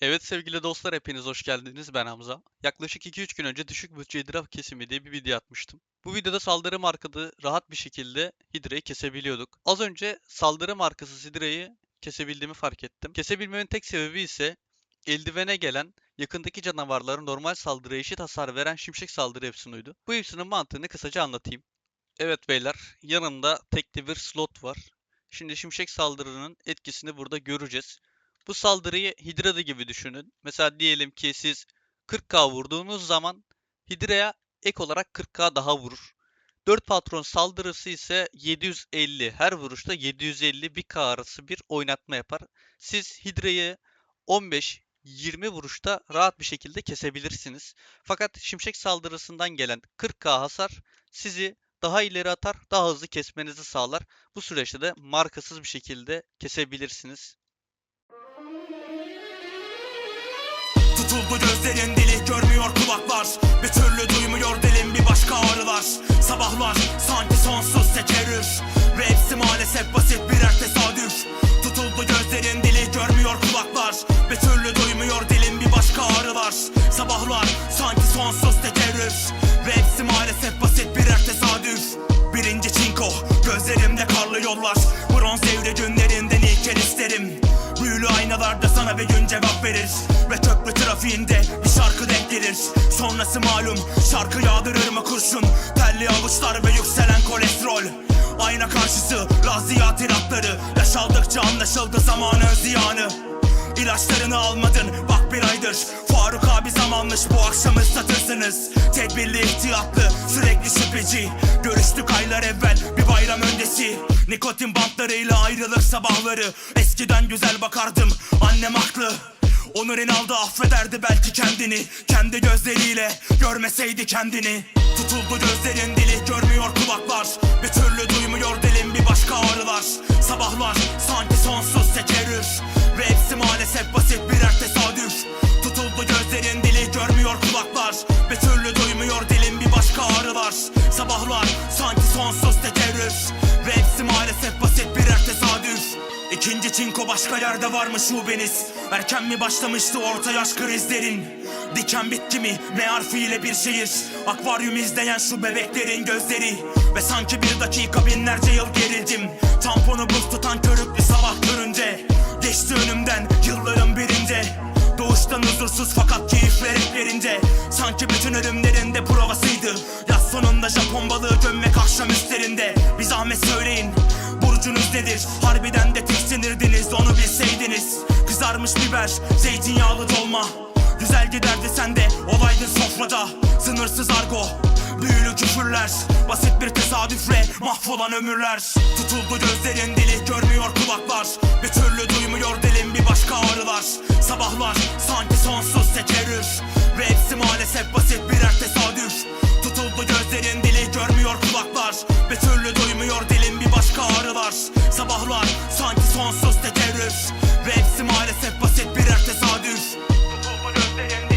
Evet sevgili dostlar hepiniz hoş geldiniz ben Hamza. Yaklaşık 2-3 gün önce düşük bütçe Hidra kesimi diye bir video atmıştım. Bu videoda saldırı markadı rahat bir şekilde Hidra'yı kesebiliyorduk. Az önce saldırı markası Hidra'yı kesebildiğimi fark ettim. Kesebilmemin tek sebebi ise eldivene gelen yakındaki canavarların normal saldırıya eşit hasar veren şimşek saldırı efsunuydu. Bu efsunun mantığını kısaca anlatayım. Evet beyler yanımda tekli bir slot var. Şimdi şimşek saldırının etkisini burada göreceğiz. Bu saldırıyı Hydra'da gibi düşünün. Mesela diyelim ki siz 40k vurduğunuz zaman Hydra'ya ek olarak 40k daha vurur. 4 patron saldırısı ise 750. Her vuruşta 750 1k arası bir oynatma yapar. Siz Hydra'yı 15 20 vuruşta rahat bir şekilde kesebilirsiniz. Fakat şimşek saldırısından gelen 40k hasar sizi daha ileri atar, daha hızlı kesmenizi sağlar. Bu süreçte de markasız bir şekilde kesebilirsiniz. Tutuldu gözlerin dili görmüyor kulaklar. Bir türlü duymuyor dilim bir başka ağrılar. Sabahlar sanki sonsuz tekerrür Ve hepsi maalesef basit birer tesadüf. Tutuldu gözlerin dili görmüyor kulaklar. Bir türlü duymuyor dilim bir başka ağrılar. Sabahlar sanki sonsuz tekerrür Ve hepsi maalesef basit birer tesadüf. Birinci çinko gözlerimde karlı yollar. Bronz devri günlerinden ilk isterim aynalarda sana bir gün cevap verir. Ve köprü trafiğinde bir şarkı denk gelir. Sonrası malum şarkı yağdırır mı kurşun? Telli avuçlar ve yükselen kolesterol. Ayna karşısı laziyat iratları Yaşaldıkça anlaşıldı zamanın ziyanı. İlaçlarını almadın bak bir aydır. Faruk abi zamanmış bu akşam ıslatırsınız Tedbirli ihtiyatlı sürekli şüpheci Görüştük aylar evvel bir bayram öncesi. Nikotin bantlarıyla ayrılık sabahları. Eskiden güzel bakardım annem haklı. Onur Ünal da affederdi belki kendini. Kendi gözleriyle görmeseydi kendini. Tutuldu gözlerin dili görmüyor kulaklar. Bir türlü duymuyor dilim bir başka ağrılar. Sabahlar sanki sonsuz tekerrür Ve hepsi maalesef basit birer tesadüf sonsuz tekerrür. Ve hepsi maalesef basit birer tesadüf. İkinci çinko başka yerde var mı şubeniz? Erken mi başlamıştı orta yaş krizlerin? Diken bitti mi? M harfiyle bir şehir? Akvaryum izleyen şu bebeklerin gözleri. Ve sanki bir dakika binlerce yıl gerildim. Tamponu buz tutan körüklü sabah görünce Geçti önümden yılların birinde. Doğuştan huzursuz fakat keyifler hep yerinde. Sanki bütün ölümlerin de provasıydı. Yaz sonunda Japon balığı gömmek nedir? Harbiden de tiksinirdiniz onu bilseydiniz. Kızarmış biber, zeytinyağlı dolma. Güzel giderdi sende, olaydın sofrada. Sınırsız argo, büyülü küfürler. Basit bir tesadüfle mahvolan ömürler. Tutuldu gözlerin dili görmüyor kulaklar. Bir türlü duymuyor dilim bir başka ağrılar. Sabahlar sanki sonsuz tekerrür Ve hepsi maalesef basit birer tesadüf sus terör. Ve hepsi maalesef basit birer tesadüf Tutulma gözleyen